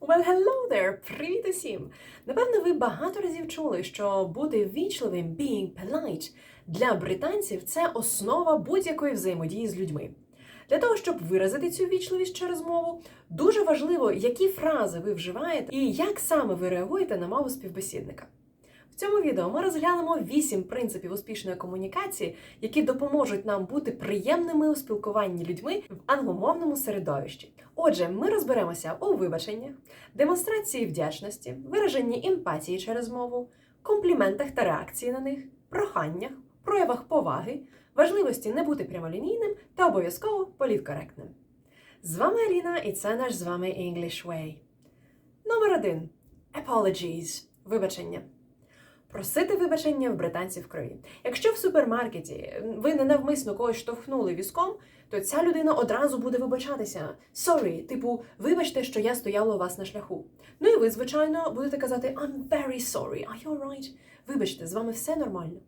Well, hello there! Привіт усім! Напевно, ви багато разів чули, що бути ввічливим, being polite, для британців це основа будь-якої взаємодії з людьми. Для того, щоб виразити цю вічливість через мову, дуже важливо, які фрази ви вживаєте і як саме ви реагуєте на мову співбесідника. В цьому відео ми розглянемо 8 принципів успішної комунікації, які допоможуть нам бути приємними у спілкуванні людьми в англомовному середовищі. Отже, ми розберемося у вибаченнях, демонстрації вдячності, вираженні емпатії через мову, компліментах та реакції на них, проханнях, проявах поваги, важливості не бути прямолінійним та обов'язково політкоректним. З вами Аліна, і це наш з вами English Way. Номер один. Apologies. Вибачення. Просити вибачення в британців в крові. Якщо в супермаркеті ви ненавмисно когось штовхнули візком, то ця людина одразу буде вибачатися. Sorry, типу, вибачте, що я стояла у вас на шляху. Ну і ви, звичайно, будете казати I'm very sorry, are you alright? Вибачте, з вами все нормально.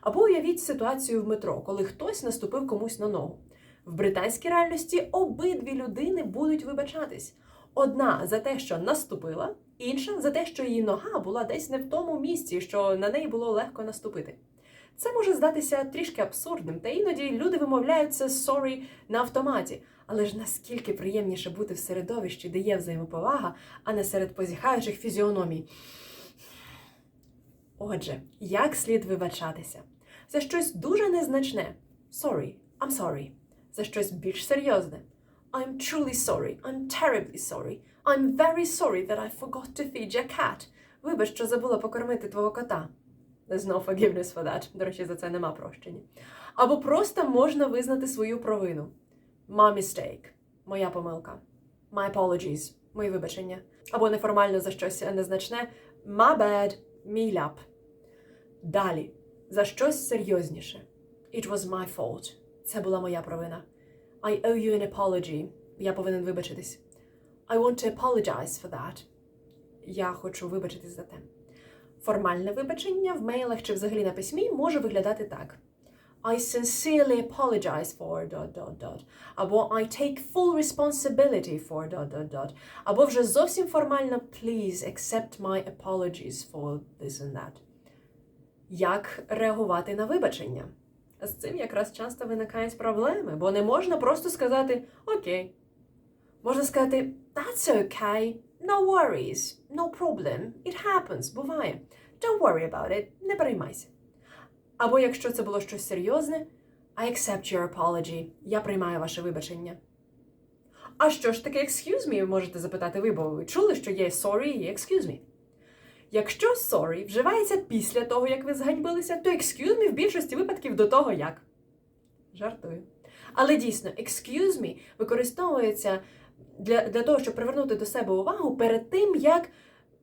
Або уявіть ситуацію в метро, коли хтось наступив комусь на ногу. В британській реальності обидві людини будуть вибачатись. Одна за те, що наступила, інша за те, що її нога була десь не в тому місці, що на неї було легко наступити. Це може здатися трішки абсурдним, та іноді люди вимовляють це sorry на автоматі. Але ж наскільки приємніше бути в середовищі, де є взаємоповага, а не серед позіхаючих фізіономій. Отже, як слід вибачатися? За щось дуже незначне. Sorry, I'm sorry. За щось більш серйозне. I'm truly sorry. I'm terribly sorry. I'm very sorry that I forgot to feed your cat. Вибач, що забула покормити твого кота. There's no forgiveness for that. До речі, за це нема прощення. Або просто можна визнати свою провину. My mistake. Моя помилка. My apologies. Мої вибачення. Або неформально за щось незначне. My bad. Мій ляп. Далі. За щось серйозніше. It was my fault. Це була моя провина. I owe you an apology. Я повинен вибачитись. I want to apologize for that. Я хочу вибачитись за те. Формальне вибачення в мейлах чи взагалі на письмі може виглядати так. I sincerely apologize for dot dot dot. Або I take full responsibility for dot dot dot. Або вже зовсім формально Please accept my apologies for this and that. Як реагувати на вибачення? З цим якраз часто виникають проблеми, бо не можна просто сказати Окей. Можна сказати That's okay, no worries, no problem, it happens, буває. Don't worry about it, не переймайся. Або якщо це було щось серйозне, I accept your apology, я приймаю ваше вибачення. А що ж таке excuse me, ви можете запитати ви, бо ви чули, що є sorry і excuse me. Якщо sorry вживається після того, як ви зганьбилися, то excuse me в більшості випадків до того як. Жартую. Але дійсно, excuse me використовується для, для того, щоб привернути до себе увагу перед тим, як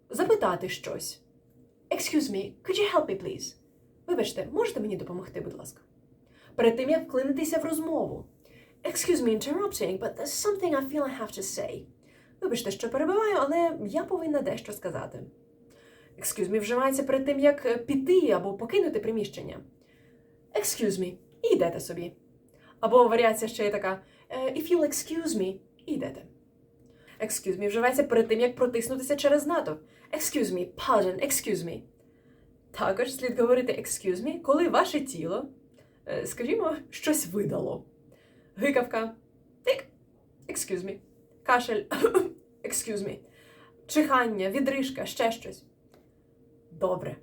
запитати щось. Excuse me, could you help me, please? Вибачте, можете мені допомогти, будь ласка? Перед тим, як вклинитися в розмову. Excuse me interrupting, but there's something I feel I have to say. Вибачте, що перебиваю, але я повинна дещо сказати. Excuse me вживається перед тим, як е, піти або покинути приміщення. Excuse me, і йдете собі. Або варіація ще є така е, If you'll excuse me, і йдете. Excuse me вживається перед тим, як протиснутися через натовп. Excuse me, pardon, excuse me. Також слід говорити excuse me, коли ваше тіло, е, скажімо, щось видало. Гикавка. Тик. Excuse me. Кашель. Excuse me. Чихання, відрижка, ще щось. Добре.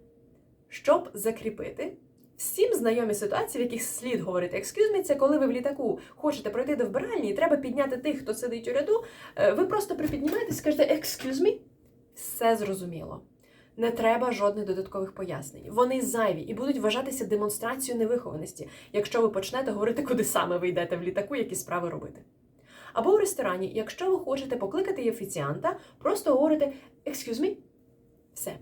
Щоб закріпити, всім знайомі ситуації, в яких слід говорити excuse me, це коли ви в літаку хочете пройти до вбиральні і треба підняти тих, хто сидить у ряду, е, ви просто припіднімаєтесь скажете excuse me. Все зрозуміло. Не треба жодних додаткових пояснень. Вони зайві і будуть вважатися демонстрацією невихованості, якщо ви почнете говорити, куди саме ви йдете в літаку, які справи робити. Або у ресторані, якщо ви хочете покликати офіціанта, просто говорите excuse me. Все.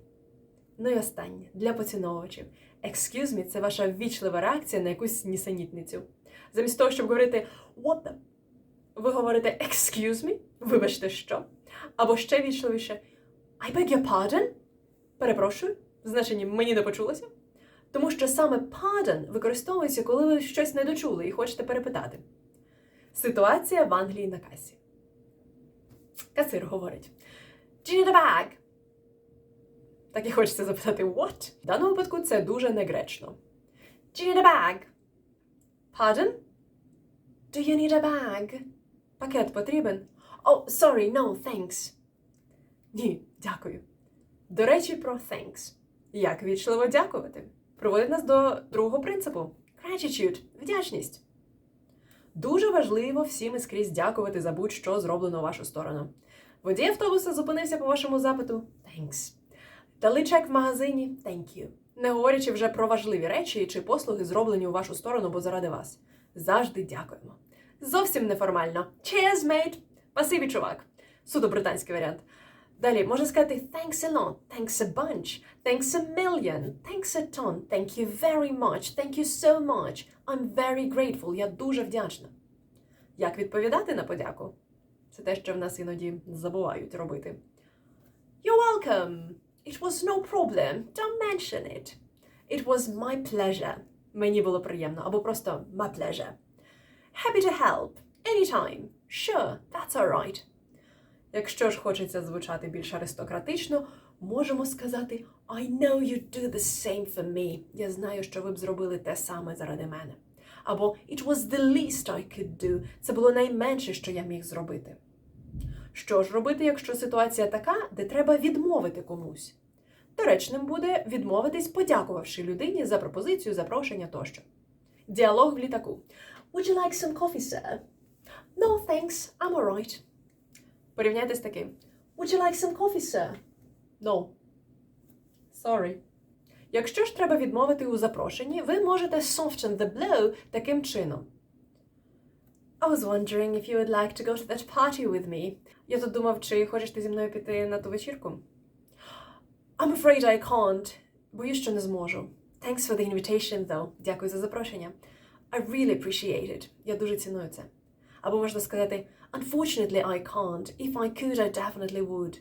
Ну і останнє для поціновувачів. Excuse me – це ваша ввічлива реакція на якусь нісенітницю. Замість того, щоб говорити what the, ви говорите excuse me, вибачте що. Або ще вічливіше I beg your pardon. Перепрошую, в значенні мені не почулося. Тому що саме pardon використовується, коли ви щось не дочули і хочете перепитати. Ситуація в Англії на касі. Касир говорить: Do you need a bag? Так і хочеться запитати what? В даному випадку це дуже негречно. Do you need a bag? Pardon? Do you need a bag? Пакет потрібен? Oh, sorry, no, thanks. Ні, дякую. До речі, про thanks. Як вічливо дякувати? Приводить нас до другого принципу gratitude – вдячність. Дуже важливо всім і скрізь дякувати за будь-що зроблено у вашу сторону. Водій автобуса зупинився по вашому запиту Thanks. Дали чек в магазині Thank you. Не говорячи вже про важливі речі чи послуги, зроблені у вашу сторону, бо заради вас. Завжди дякуємо. Зовсім неформально. Cheers, mate! Спасибі, чувак. Суто британський варіант. Далі можна сказати thanks a lot, thanks a bunch, thanks a million, thanks a ton, thank you very much, thank you so much, I'm very grateful, я дуже вдячна. Як відповідати на подяку? Це те, що в нас іноді забувають робити. You're welcome. It was no problem. Don't mention it. It was my pleasure. Мені було приємно, або просто my pleasure. Happy to help. Anytime. Sure, that's alright. Якщо ж хочеться звучати більш аристократично, можемо сказати I know you'd do the same for me. Я знаю, що ви б зробили те саме заради мене. Або It was the least I could do. Це було найменше, що я міг зробити. Що ж робити, якщо ситуація така, де треба відмовити комусь? Доречним буде відмовитись, подякувавши людині за пропозицію, запрошення тощо. Діалог в літаку. Would you like some coffee, sir? No, thanks. I'm alright. Порівняйте з таким. Would you like some coffee, sir? No. Sorry. Якщо ж треба відмовити у запрошенні, ви можете soften the blow таким чином. I was wondering if you would like to go to that party with me. Я тут думав, чи хочеш ти зі мною піти на ту вечірку? I'm afraid I can't. Боюсь, що не зможу. Thanks for the invitation, though. Дякую за запрошення. I really appreciate it. Я дуже ціную це. Або можна сказати Unfortunately, I can't. If I could, I definitely would.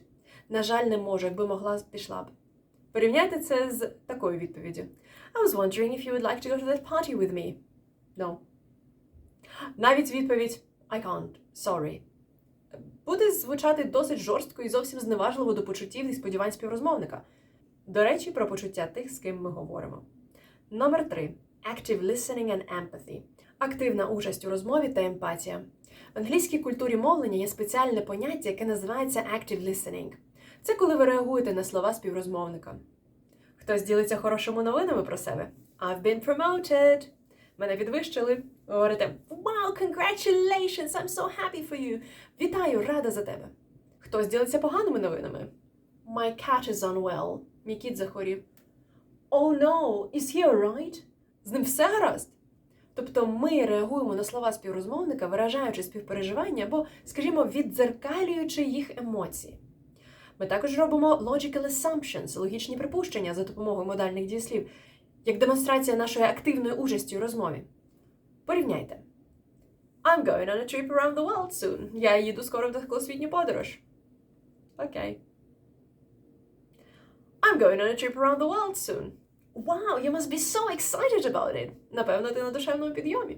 На жаль, не можу. Якби могла, пішла б. Порівняйте це з такою відповіддю. I was wondering if you would like to go to that party with me. No. Навіть відповідь I can't. Sorry. Буде звучати досить жорстко і зовсім зневажливо до почуттів і сподівань співрозмовника. До речі, про почуття тих, з ким ми говоримо. Номер 3. Active listening and empathy. Активна участь у розмові та емпатія. В англійській культурі мовлення є спеціальне поняття, яке називається active listening. Це коли ви реагуєте на слова співрозмовника. Хтось ділиться хорошими новинами про себе. I've been promoted. Мене підвищили. Говорите Wow, congratulations! I'm so happy for you. Вітаю, рада за тебе. Хтось ділиться поганими новинами. My cat is unwell. Мій кіт захворів. Oh no, is he alright? З ним все гаразд? Тобто ми реагуємо на слова співрозмовника, виражаючи співпереживання або, скажімо, віддзеркалюючи їх емоції. Ми також робимо logical assumptions, логічні припущення за допомогою модальних дієслів, як демонстрація нашої активної участі у розмові. Порівняйте. I'm going on a trip around the world soon. Я їду скоро в далекосвітню подорож. Окей. I'm going on a trip around the world soon. Wow, you must be so excited about it. Напевно, ти на душевному підйомі.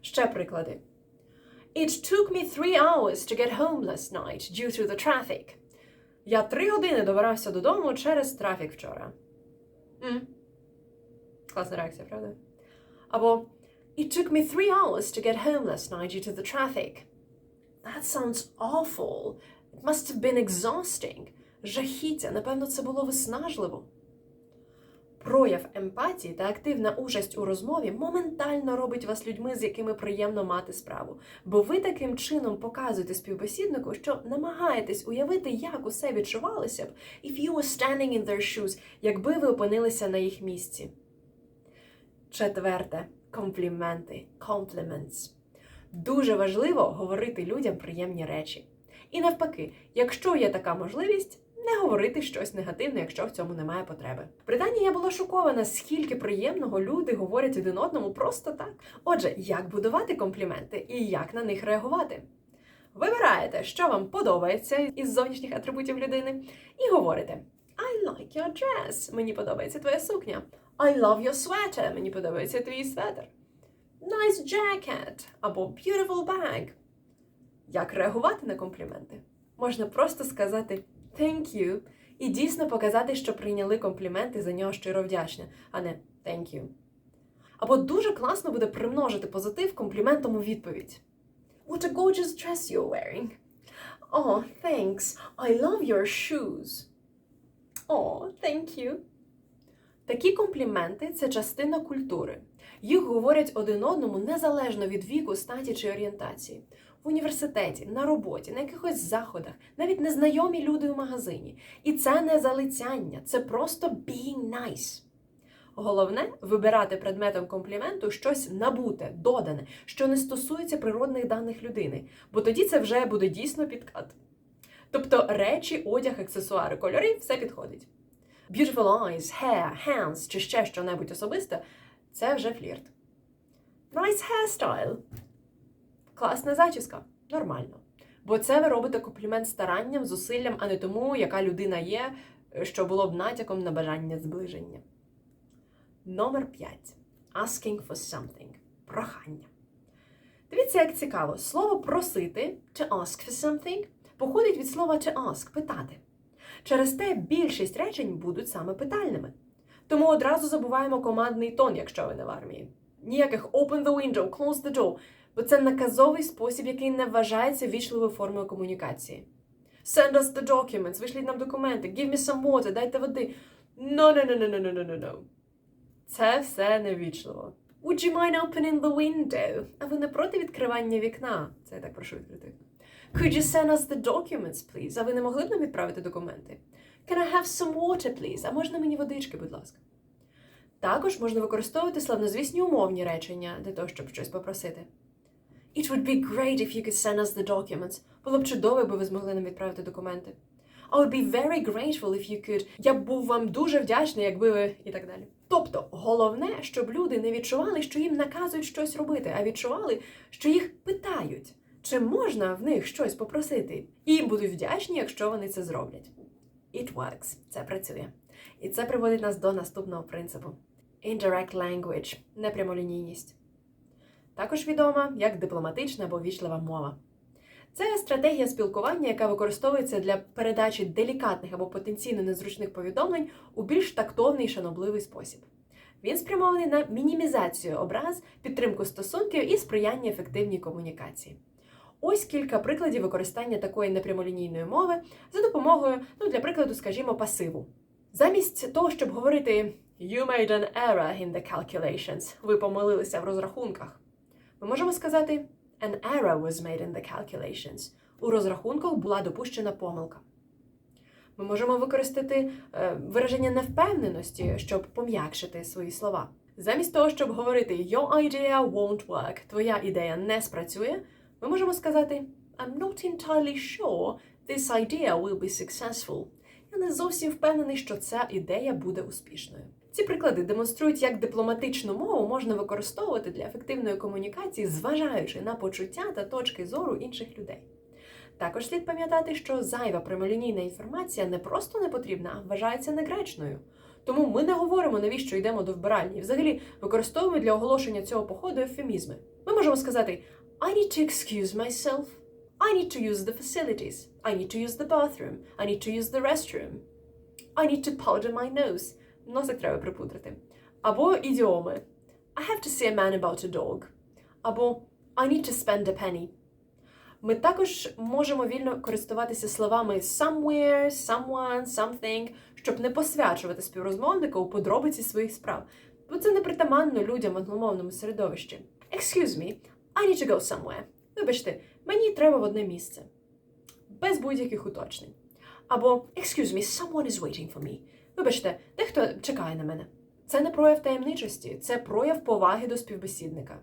Ще приклади. It took me three hours to get home last night due to the traffic. Я три години добирався додому через трафік вчора. М. Класна реакція, правда? Або It took me three hours to get home last night due to the traffic. That sounds awful. It must have been exhausting. Жахіття, напевно, це було виснажливо. Прояв емпатії та активна участь у розмові моментально робить вас людьми, з якими приємно мати справу. Бо ви таким чином показуєте співбесіднику, що намагаєтесь уявити, як усе відчувалося б, if you were standing in their shoes, якби ви опинилися на їх місці. Четверте компліменти, compliments. Дуже важливо говорити людям приємні речі. І навпаки, якщо є така можливість, не говорити щось негативне, якщо в цьому немає потреби. В Британії я була шокована, скільки приємного люди говорять один одному просто так. Отже, як будувати компліменти і як на них реагувати? Вибираєте, що вам подобається із зовнішніх атрибутів людини, і говорите: I like your dress. Мені подобається твоя сукня. I love your sweater. Мені подобається твій светр. Nice jacket або beautiful bag. Як реагувати на компліменти? Можна просто сказати thank you і дійсно показати, що прийняли комплімент і за нього щиро вдячні, а не thank you. Або дуже класно буде примножити позитив компліментом у відповідь. What a gorgeous dress you're wearing. Oh, thanks. I love your shoes. Oh, thank you. Такі компліменти це частина культури. Їх говорять один одному незалежно від віку, статі чи орієнтації. В університеті, на роботі, на якихось заходах, навіть незнайомі люди у магазині. І це не залицяння, це просто being nice. Головне вибирати предметом компліменту щось набуте, додане, що не стосується природних даних людини, бо тоді це вже буде дійсно підкат. Тобто речі, одяг, аксесуари, кольори все підходить. Beautiful eyes, hair, hands чи ще що-небудь особисте це вже флірт. Nice hairstyle. Класна зачіска. Нормально. Бо це ви робите комплімент старанням, зусиллям, а не тому, яка людина є, що було б натяком на бажання зближення. Номер 5. Asking for something. Прохання. Дивіться, як цікаво. Слово просити to ask for something походить від слова to ask питати. Через те більшість речень будуть саме питальними. Тому одразу забуваємо командний тон, якщо ви не в армії. Ніяких open the window, close the door, бо це наказовий спосіб, який не вважається вічливою формою комунікації. Send us the documents, вишліть нам документи, give me some water, дайте води. No, no, no, no, no, no, no, no. Це все невічливо. Would you mind opening the window? А ви не проти відкривання вікна? Це я так прошу відкрити. Could you send us the documents, please? А ви не могли б нам відправити документи? Can I have some water, please? А можна мені водички, будь ласка? Також можна використовувати славнозвісні умовні речення для того, щоб щось попросити. It would be great if you could send us the documents. Було б чудово, якби ви змогли нам відправити документи. I would be very grateful if you could. Я б був вам дуже вдячний, якби ви і так далі. Тобто, головне, щоб люди не відчували, що їм наказують щось робити, а відчували, що їх питають, чи можна в них щось попросити, і будуть вдячні, якщо вони це зроблять. It works. Це працює. І це приводить нас до наступного принципу: Indirect language – непрямолінійність. Також відома як дипломатична або вічлива мова. Це стратегія спілкування, яка використовується для передачі делікатних або потенційно незручних повідомлень у більш тактовний і шанобливий спосіб. Він спрямований на мінімізацію образ, підтримку стосунків і сприяння ефективній комунікації. Ось кілька прикладів використання такої непрямолінійної мови за допомогою, ну, для прикладу, скажімо, пасиву. Замість того, щоб говорити You made an error in the calculations, ви помилилися в розрахунках, ми можемо сказати An error was made in the calculations. У розрахунках була допущена помилка. Ми можемо використати е, вираження невпевненості, щоб пом'якшити свої слова. Замість того, щоб говорити Your idea won't work, твоя ідея не спрацює, ми можемо сказати I'm not entirely sure this idea will be successful. Я не зовсім впевнений, що ця ідея буде успішною. Ці приклади демонструють, як дипломатичну мову можна використовувати для ефективної комунікації, зважаючи на почуття та точки зору інших людей. Також слід пам'ятати, що зайва прямолінійна інформація не просто не потрібна, а вважається негречною. Тому ми не говоримо, навіщо йдемо до вбиральні, і взагалі використовуємо для оголошення цього походу ефемізми. Ми можемо сказати I need to excuse myself. I need to use the facilities. I need to use the bathroom. I need to use the restroom. I need to powder my nose. Носик треба припудрити. Або ідіоми. I have to see a man about a dog. Або I need to spend a penny. Ми також можемо вільно користуватися словами somewhere, someone, something, щоб не посвячувати співрозмовника у подробиці своїх справ, бо це непритаманно людям в англомовному середовищі. Excuse me, I need to go somewhere. Вибачте, мені треба в одне місце. Без будь-яких уточнень. Або Excuse me, someone is waiting for me. Вибачте, дехто чекає на мене. Це не прояв таємничості, це прояв поваги до співбесідника.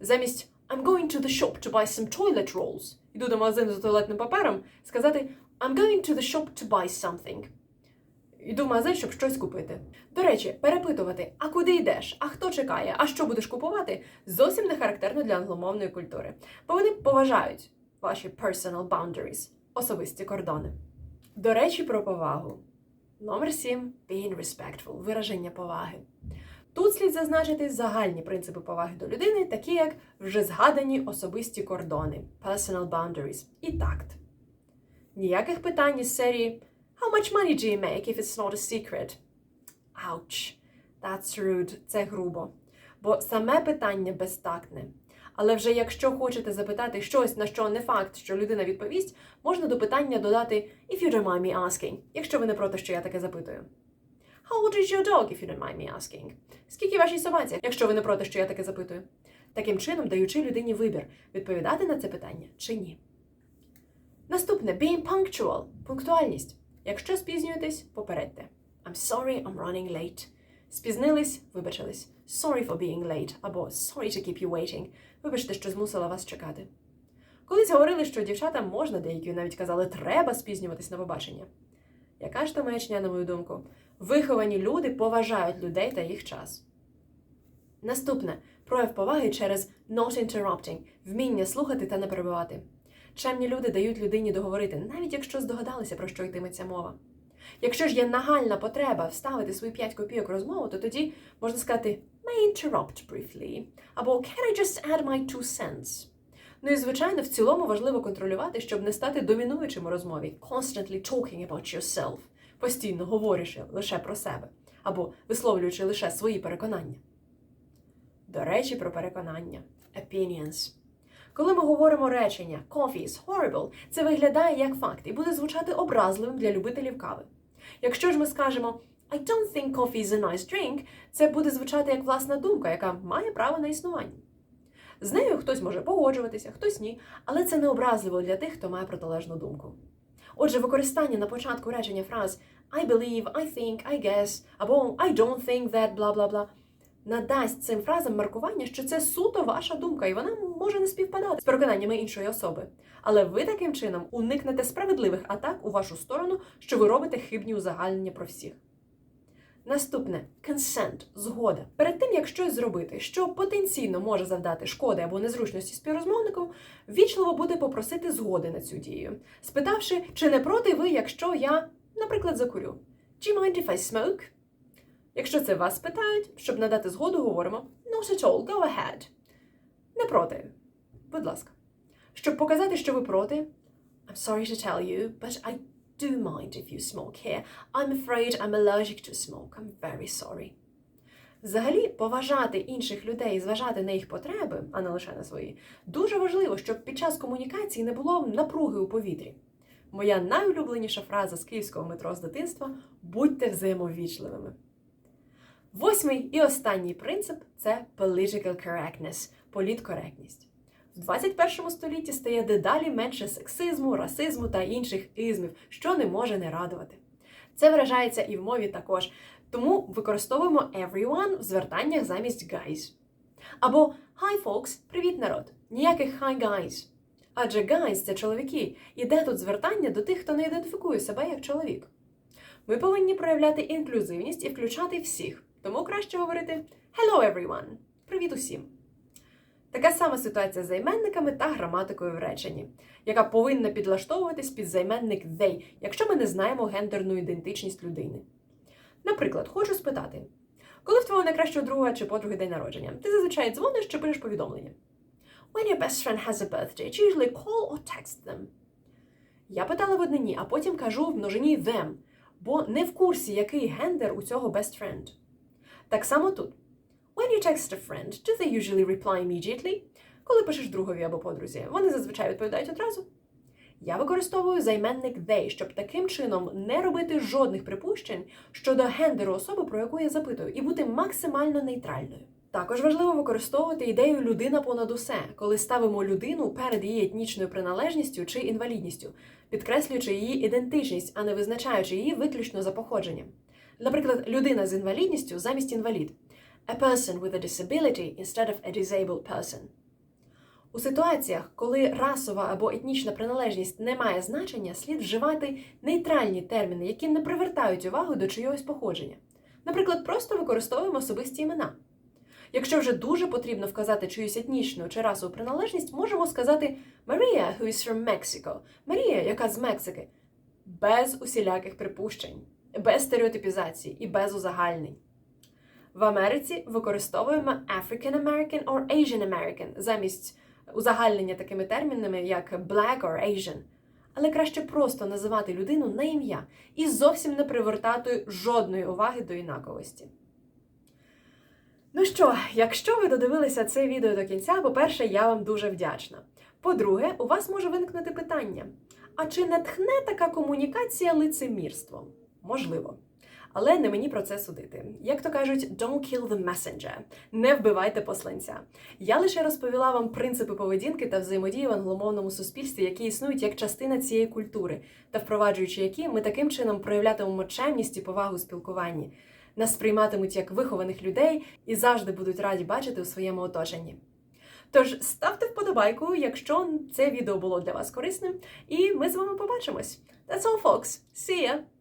Замість I'm going to the shop to buy some toilet rolls. Іду до магазину за туалетним папером, сказати I'm going to the shop to buy something. Іду в магазин, щоб щось купити. До речі, перепитувати, а куди йдеш, а хто чекає, а що будеш купувати, зовсім не характерно для англомовної культури, бо вони поважають ваші personal boundaries, особисті кордони. До речі, про повагу. Номер 7. Being respectful. Вираження поваги. Тут слід зазначити загальні принципи поваги до людини, такі як вже згадані особисті кордони, personal boundaries і такт. Ніяких питань із серії How much money do you make if it's not a secret? Ouch, that's rude. Це грубо. Бо саме питання безтактне. Але вже якщо хочете запитати щось, на що не факт, що людина відповість, можна до питання додати if you don't mind me asking, якщо ви не проти, що я таке запитую. How old is your dog, if you don't mind me asking? Скільки вашій собаці, якщо ви не проти, що я таке запитую? Таким чином, даючи людині вибір, відповідати на це питання чи ні. Наступне being punctual – пунктуальність. Якщо спізнюєтесь, попередьте. I'm sorry, I'm running late. Спізнились, вибачились. Sorry for being late або sorry to keep you waiting. Вибачте, що змусила вас чекати. Колись говорили, що дівчатам можна, деякі навіть казали, треба спізнюватись на побачення. Яка ж то маячня, на мою думку? Виховані люди поважають людей та їх час. Наступне прояв поваги через not interrupting – вміння слухати та не перебивати. Чемні люди дають людині договорити, навіть якщо здогадалися, про що йтиметься мова. Якщо ж є нагальна потреба вставити свої 5 копійок розмову, то тоді можна сказати may interrupt briefly або can I just add my two cents? Ну і звичайно, в цілому важливо контролювати, щоб не стати домінуючим у розмові, constantly talking about yourself, постійно говорячи лише про себе або висловлюючи лише свої переконання. До речі, про переконання opinions. Коли ми говоримо речення coffee is horrible, це виглядає як факт і буде звучати образливим для любителів кави. Якщо ж ми скажемо I don't think coffee is a nice drink, це буде звучати як власна думка, яка має право на існування. З нею хтось може погоджуватися, хтось ні, але це не образливо для тих, хто має протилежну думку. Отже, використання на початку речення фраз I believe, I think, I guess або I don't think that, бла бла бла надасть цим фразам маркування, що це суто ваша думка, і вона може не співпадати з переконаннями іншої особи. Але ви таким чином уникнете справедливих атак у вашу сторону, що ви робите хибні узагальнення про всіх. Наступне consent – згода. Перед тим, як щось зробити, що потенційно може завдати шкоди або незручності співрозмовнику, вічливо буде попросити згоди на цю дію, спитавши, чи не проти ви, якщо я, наприклад, закурю. Do you mind if I smoke? Якщо це вас питають, щоб надати згоду, говоримо Not at all, go ahead. Не проти. Будь ласка. Щоб показати, що ви проти, I'm sorry to tell you, but I do mind if you smoke here. I'm afraid I'm allergic to smoke. I'm very sorry. Взагалі, поважати інших людей зважати на їх потреби, а не лише на свої, дуже важливо, щоб під час комунікації не було напруги у повітрі. Моя найулюбленіша фраза з київського метро з дитинства будьте взаємовічливими. Восьмий і останній принцип це political correctness – політкоректність. В 21 столітті стає дедалі менше сексизму, расизму та інших ізмів, що не може не радувати. Це виражається і в мові також, тому використовуємо everyone в звертаннях замість guys. Або Hi folks, привіт народ! Ніяких hi guys. Адже guys – це чоловіки, і де тут звертання до тих, хто не ідентифікує себе як чоловік. Ми повинні проявляти інклюзивність і включати всіх. Тому краще говорити Hello everyone! Привіт усім! Така сама ситуація з займенниками та граматикою в реченні, яка повинна підлаштовуватись під займенник they, якщо ми не знаємо гендерну ідентичність людини. Наприклад, хочу спитати, коли в твого найкращого друга чи подруги день народження, ти зазвичай дзвониш чи пишеш повідомлення? When your best friend has a birthday, you usually call or text them? Я питала в однині, а потім кажу в множині them, бо не в курсі, який гендер у цього best friend. Так само тут. When you text a friend, do they usually reply immediately? Коли пишеш другові або подрузі, вони зазвичай відповідають одразу. Я використовую займенник they, щоб таким чином не робити жодних припущень щодо гендеру особи, про яку я запитую, і бути максимально нейтральною. Також важливо використовувати ідею людина понад усе, коли ставимо людину перед її етнічною приналежністю чи інвалідністю, підкреслюючи її ідентичність, а не визначаючи її виключно за походженням. Наприклад, людина з інвалідністю замість інвалід. A person with a disability instead of a disabled person. У ситуаціях, коли расова або етнічна приналежність не має значення, слід вживати нейтральні терміни, які не привертають увагу до чийогось походження. Наприклад, просто використовуємо особисті імена. Якщо вже дуже потрібно вказати чиюсь етнічну чи расову приналежність, можемо сказати Maria, who is from Mexico. Марія, яка з Мексики, без усіляких припущень, без стереотипізації і без узагальнень. В Америці використовуємо African American or Asian American замість узагальнення такими термінами, як Black or Asian. але краще просто називати людину на ім'я і зовсім не привертати жодної уваги до інаковості. Ну що, якщо ви додивилися це відео до кінця, по-перше, я вам дуже вдячна. По-друге, у вас може виникнути питання: а чи не тхне така комунікація лицемірством? Можливо. Але не мені про це судити. Як то кажуть, don't kill the messenger. Не вбивайте посланця. Я лише розповіла вам принципи поведінки та взаємодії в англомовному суспільстві, які існують як частина цієї культури, та впроваджуючи які, ми таким чином проявлятимемо чемність і повагу спілкуванні. Нас сприйматимуть як вихованих людей і завжди будуть раді бачити у своєму оточенні. Тож ставте вподобайку, якщо це відео було для вас корисним, і ми з вами побачимось. That's all, folks. See ya!